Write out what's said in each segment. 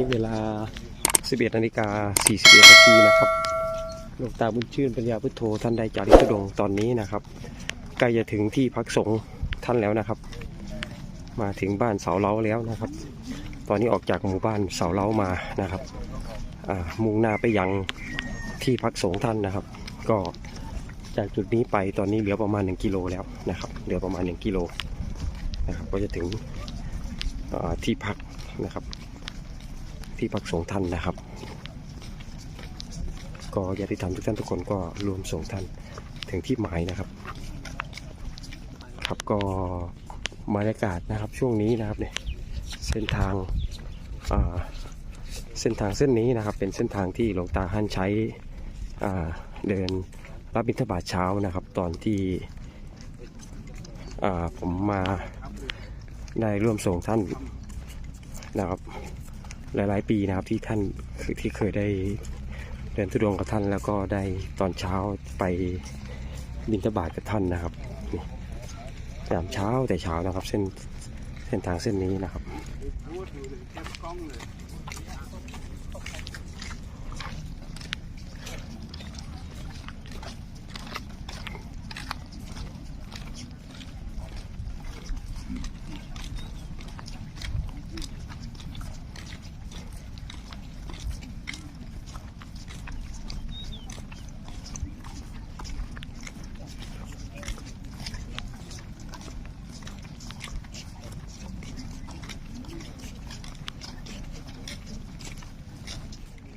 นี้เวลา 11นาฬิกา41นาทีนะครับหลวงตาบุญชื่นปัญญาพุทโธท่านได้จาริกธุดงตอนนี้นะครับใกล้จะถึงที่พักสงฆ์ท่านแล้วนะครับ มาถึงบ้านเสาเล้าแล้วนะครับ ตอนนี้ออกจากหมู่บ้านเสาเล้ามานะครับมุ่งหน้าไปยังที่พักสงฆ์ท่านนะครับ ก็จากจุดนี้ไปตอนนี้เหลือประมาณ 1กิโลแล้วนะครับเหลือประมาณ 1กิโลนะครับก็จะถึงที่พักนะครับ ที่พักสงฆ์ท่านนะครับ ก็ญาติธรรมทุกท่านทุกคนก็รวมส่งท่านถึงที่หมายนะครับ ครับก็บรรยากาศนะครับช่วงนี้นะครับเนี่ยเส้นทางเส้นทางเส้นนี้นะครับ เป็นเส้นทางที่หลวงตาท่านใช้เดินรับบิณฑบาตเช้านะครับ ตอนที่ผมมาได้ร่วมส่งท่านนะครับ หลายๆ ปีนะครับที่ท่านที่เคยได้เดินทุดงกับท่านแล้วก็ได้ตอนเช้าไปบิณฑบาตกับท่านนะครับยามเช้าแต่เช้านะครับ เส้นเส้นทางเส้นนี้นะครับ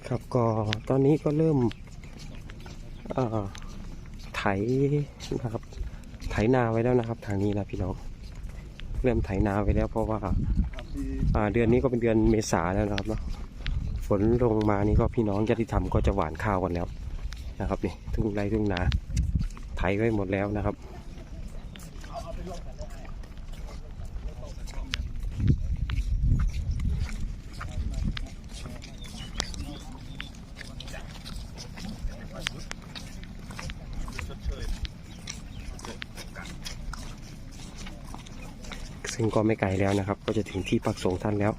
ครับก็ตอนนี้ก็เริ่มไถนะครับ ไถนาไว้แล้วนะครับ ทางนี้นะพี่น้องเริ่มไถนาไว้แล้ว เพราะว่าเดือนนี้ก็เป็นเดือนเมษาแล้วนะครับเนาะฝนลงมานี่ก็พี่น้องญาติธรรมก็จะหวานข้าวกันแล้วนะครับนี่ทุ่งไร่ทุ่งนาไถไว้หมดแล้วนะครับ ซึ่งก็ไม่ไกลแล้วนะครับ ก็จะถึงที่พักสงท่านแล้ว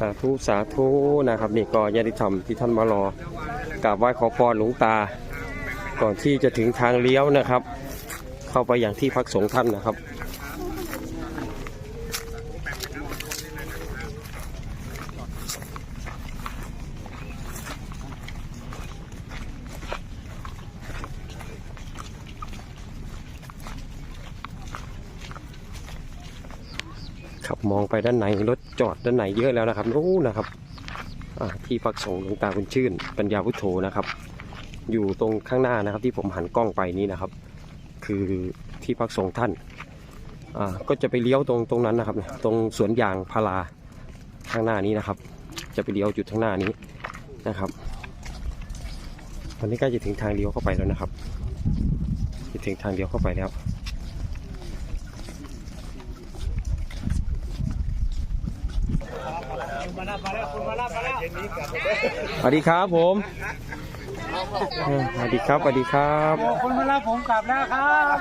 สาธุสาธุนะครับนี่ก็ญาติธรรมที่ท่านมารอกราบไหว้ขอพรหลวงตา ก่อนที่จะถึงทางเลี้ยวนะครับ เข้าไปอย่างที่พักสงฆ์ท่านนะครับ ขับมองไปด้านในรถจอดด้านในเยอะแล้วนะครับนู้นนะครับที่พักสงฆ์หลวงตาบุญชื่น ปัญญาพุทโธนะครับ อยู่ตรงข้างหน้านะครับ ที่ผมหันกล้องไปนี้นะครับ คือที่พักสงฆ์ท่านก็จะไปเลี้ยวตรงตรงนั้นนะครับ ตรงสวนยางพาราข้างหน้านี้นะครับ จะไปเลี้ยวจุดข้างหน้านี้นะครับตอนนี้ใกล้จะถึงทางเลี้ยวเข้าไปแล้วนะครับจะถึงทางเลี้ยวเข้าไปแล้ว สวัสดีครับผมเออสวัสดีครับสวัสดีครับคนมารับผมกลับแล้วครับ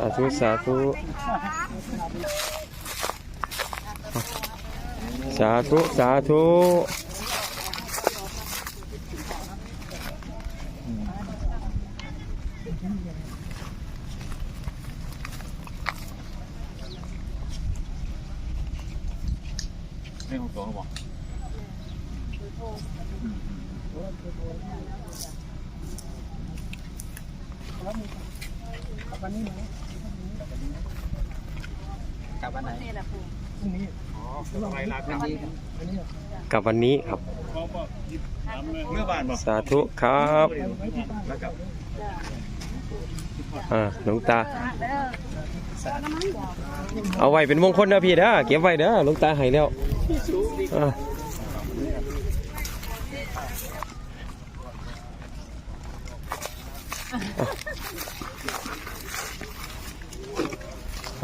สาธุสาธุสาธุสาธุ ไม่ของตัวเขาบอกกลับวันไหนไปลาครับกับวันนี้ครับ เมื่อวานบอกสาธุครับแล้วกลับอ่าหลวงตา เอาไว้เป็นมงคลนะพี่เด้อเก็บไว้เด้อหลวงตาให้แล้ว อั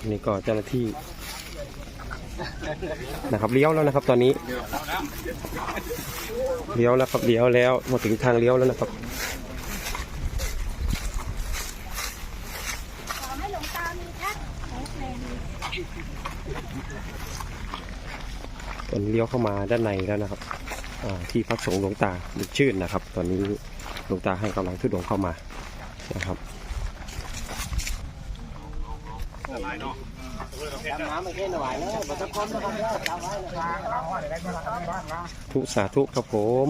นนี้ก็เจ้าหน้าที่นะครับเลี้ยวแล้วนะครับ ตอนนี้เลี้ยวแล้วครับเลี้ยวแล้วมาถึงทางเลี้ยวแล้วนะครับให้หลวง ตามีแพ็คของเพลงตอนเลี้ยวเข้ามาด้านในแล้วนะครับอ่าที่พักสงฆ์หลวงตาบุญชื่นนะครับ ตอนนี้หลวงตาให้กำลังทุดงเข้ามานะครับน้ำไม่แค่หน่อยเลยบนตะพร้อมนะครับเด้อตามไว้นะครับทุสาธุครับผม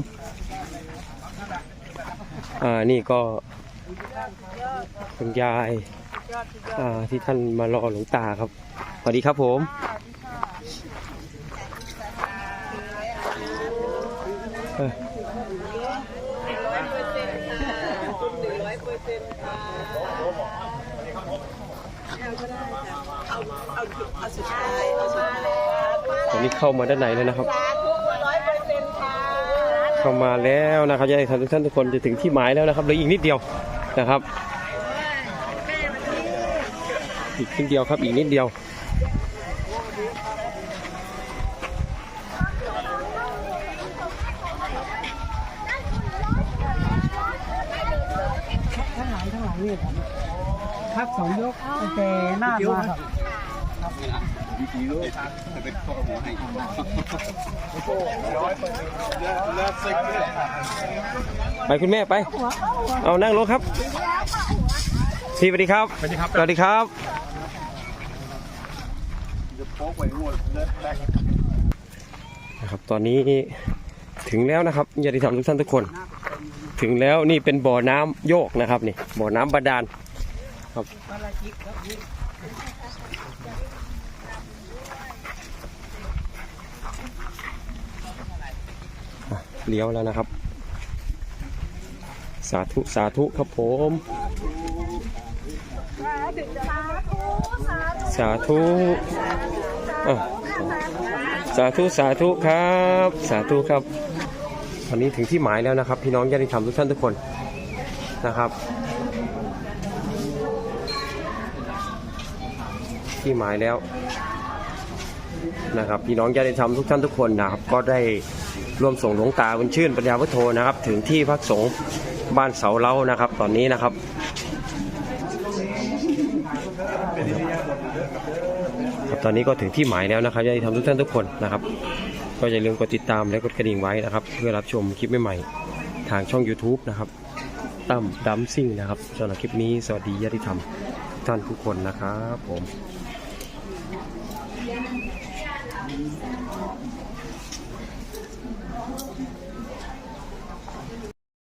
อ่านี่ก็คุณยายอ่าที่ท่านมารอหลวงตาครับสวัสดีครับผม ตอนนี้เข้ามาด้านในแล้วนะครับ เข้ามาแล้วนะครับญาติธรรมทุกท่านทุกคนจะถึงที่หมายแล้วนะครับเหลืออีกนิดเดียวนะครับ อีกนิดเดียวครับอีกนิดเดียว พัก สองยกตั้งแต่หน้ามาครับไปคุณแม่ไป เอานั่งลงครับ พี่สวัสดีครับ สวัสดีครับ สวัสดีครับนะครับ ตอนนี้ถึงแล้วนะครับญาติธรรมทุกท่านทุกคน ถึงแล้วนี่เป็นบ่อน้ำโยกนะครับนี่ บ่อน้ำบาดาล ครับเลี้ยวแล้วนะครับ สาธุสาธุครับผม สาธุสาธุสาธุครับ สาธุครับตอนนี้ถึงที่หมายแล้วนะครับ พี่น้องญาติธรรมทุกท่านทุกคนนะครับ ที่หมายแล้วนะครับ พี่น้องญาติธรรมทุกท่านทุกคนนะครับ ก็ได้ร่วมส่งหลวงตาบุญชื่นปัญญาพุทโธนะครับ ถึงที่พักสงฆ์บ้านเสาเล้านะครับ ตอนนี้นะครับครับตอนนี้ก็ถึงที่หมายแล้วนะครับญาติธรรมทุกท่านทุกคนนะครับ ก็อย่าลืมกดติดตามและกดกระดิ่งไว้นะครับ เพื่อรับชมคลิปใหม่ๆทางช่อง YouTube นะครับตั้มดัมซิ่งนะครับสำหรับคลิปนี้สวัสดีญาติธรรมท่านทุกคนนะครับผม